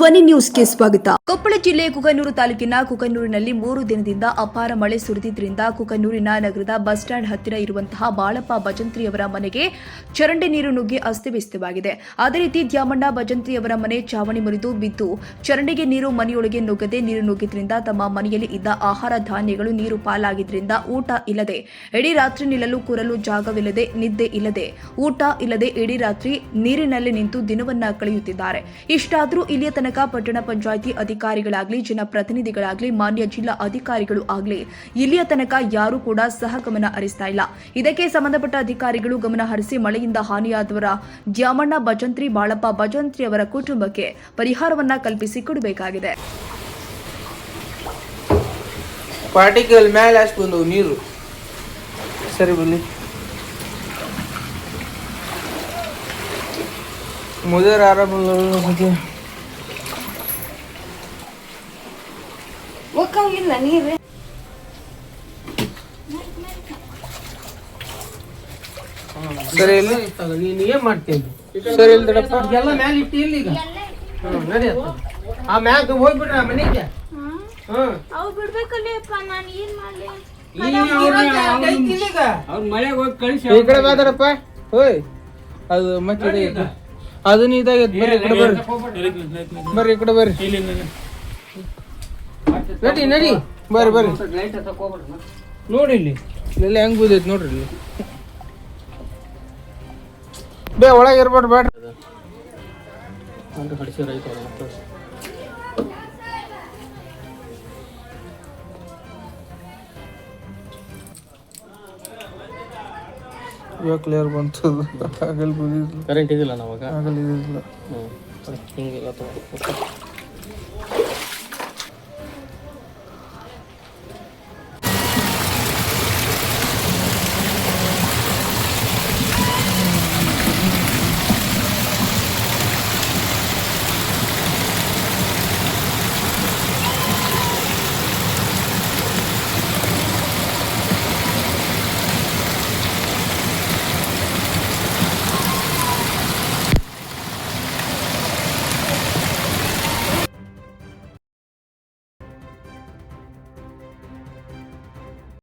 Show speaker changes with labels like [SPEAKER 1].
[SPEAKER 1] ಧ್ವನಿ ನ್ಯೂಸ್ಗೆ ಸ್ವಾಗತ. ಕೊಪ್ಪಳ ಜಿಲ್ಲೆ ಕುಕನೂರು ತಾಲೂಕಿನ ಕುಕನೂರಿನಲ್ಲಿ ಮೂರು ದಿನದಿಂದ ಅಪಾರ ಮಳೆ ಸುರಿದಿದ್ದರಿಂದ ಕುಕನೂರಿನ ನಗರದ ಬಸ್ ಸ್ಟ್ಯಾಂಡ್ ಹತ್ತಿರ ಇರುವಂತಹ ಬಾಳಪ್ಪ ಭಜಂತ್ರಿಯವರ ಮನೆಗೆ ಚರಂಡಿ ನೀರು ನುಗ್ಗಿ ಅಸ್ತವ್ಯಸ್ತವಾಗಿದೆ. ಅದೇ ರೀತಿ ದ್ಯಾಮಣ್ಣ ಭಜಂತ್ರಿಯವರ ಮನೆ ಚಾವಣಿ ಮುರಿದು ಬಿದ್ದು ಚರಂಡಿಗೆ ನೀರು ಮನೆಯೊಳಗೆ ನುಗ್ಗದೆ ನೀರು ನುಗ್ಗಿದ್ರಿಂದ ತಮ್ಮ ಮನೆಯಲ್ಲಿ ಇದ್ದ ಆಹಾರ ಧಾನ್ಯಗಳು ನೀರು ಪಾಲಾಗಿದ್ದರಿಂದ ಊಟ ಇಲ್ಲದೆ ಇಡೀ ರಾತ್ರಿ ನಿಲ್ಲಲು ಕೂರಲು ಜಾಗವಿಲ್ಲದೆ ನಿದ್ದೆ ಇಲ್ಲದೆ ಊಟ ಇಲ್ಲದೆ ಇಡೀ ರಾತ್ರಿ ನೀರಿನಲ್ಲಿ ನಿಂತು ದಿನವನ್ನ ಕಳೆಯುತ್ತಿದ್ದಾರೆ. ಇಷ್ಟಾದರೂ ಇಲ್ಲಿಯ ಪಟ್ಟಣ ಪಂಚಾಯಿತಿ ಅಧಿಕಾರಿಗಳಾಗಲಿ, ಜನಪ್ರತಿನಿಧಿಗಳಾಗಲಿ, ಮಾನ್ಯ ಜಿಲ್ಲಾ ಅಧಿಕಾರಿಗಳು ಆಗಲಿ, ಇಲ್ಲಿಯ ತನಕ ಯಾರೂ ಕೂಡ ಸಹಗಮನ ಹರಿಸ್ತಾ ಇಲ್ಲ. ಇದಕ್ಕೆ ಸಂಬಂಧಪಟ್ಟ ಅಧಿಕಾರಿಗಳು ಗಮನ ಹರಿಸಿ ಮಳೆಯಿಂದ ಹಾನಿಯಾದವರ ದ್ಯಾಮಣ್ಣ, ಭಜಂತ್ರಿ, ಬಾಳಪ್ಪ, ಭಜಂತ್ರಿ ಅವರ ಕುಟುಂಬಕ್ಕೆ ಪರಿಹಾರವನ್ನ ಕಲ್ಪಿಸಿ ಕೊಡಬೇಕಾಗಿದೆ.
[SPEAKER 2] ಪಾರ್ಟಿಕಲ್ ಮೇಲೆ ಅಷ್ಟು ಬಂದವು ನೀರು. ಸರಿ ಬನ್ನಿ. ಮುದರ್ ಆರಾಮ
[SPEAKER 3] ಹೋಗಂಗಿಲ್ಲ ನೀರು
[SPEAKER 2] ಸರಿ ಇಲ್ಲ
[SPEAKER 4] ನೀನು ಏನ್ ಮಾಡ್ತೀನಿ
[SPEAKER 2] ಸರಿ ಇಲ್ಲ ದೊಡ್ಡಪ್ಪ
[SPEAKER 4] ಎಲ್ಲ ಮ್ಯಾಲ ಇಟ್ಟು ಇಲ್ಲಿ ಈಗ? ಹ್ಮ್, ನಡಿ ಅತ್ತ. ಆ ಮ್ಯಾಗ ಆ ಮನೆಗೆ.
[SPEAKER 3] ಅವು ಬಿಡ್ಬೇಕಲ್ಲಪ್ಪ ನಾನು ಏನ್ ಮಾಡ್ಲಿ?
[SPEAKER 2] ಈ ಕಡೆ ಹೋಯ್. ಅದು ಮತ್ತೆ ಇದಾಗೈತೆ. ಅದನ್ನ ಇದಾಗೈತೆ. ಬರ್ರಿ ಈ ಕಡೆ ಬರ್ರಿ. ಬರ್ರಿ ಈ ಕಡೆ ಬರ್ರಿ. ನಡಿ ನಡಿ. ಬರ್ರಿ ಬರ್ರಿ. ನೋಡಿ ಇಲ್ಲಿ. ಇಲ್ಲೆಲ್ಲ ಹೆಂಗ್ ಬೂದೈತಿ ನೋಡ್ರಿ ಇಲ್ಲಿ. ಬೇ ಒಳಗೆ ಇರ್ಬೇಡ್ರಿ
[SPEAKER 4] ಬೇಡ
[SPEAKER 2] ಇವಾಗ ಕ್ಲಿಯರ್ ಬಂತು. ಆಗಲ್
[SPEAKER 4] ಕರೆಂಟ್ ಇದಿಲ್ಲ ನಾವಾಗ?
[SPEAKER 2] ಆಗಲ್ ಇದಿಲ್ಲ.
[SPEAKER 4] ಹಿಂಗೆಲ್ಲ ತಗೋ.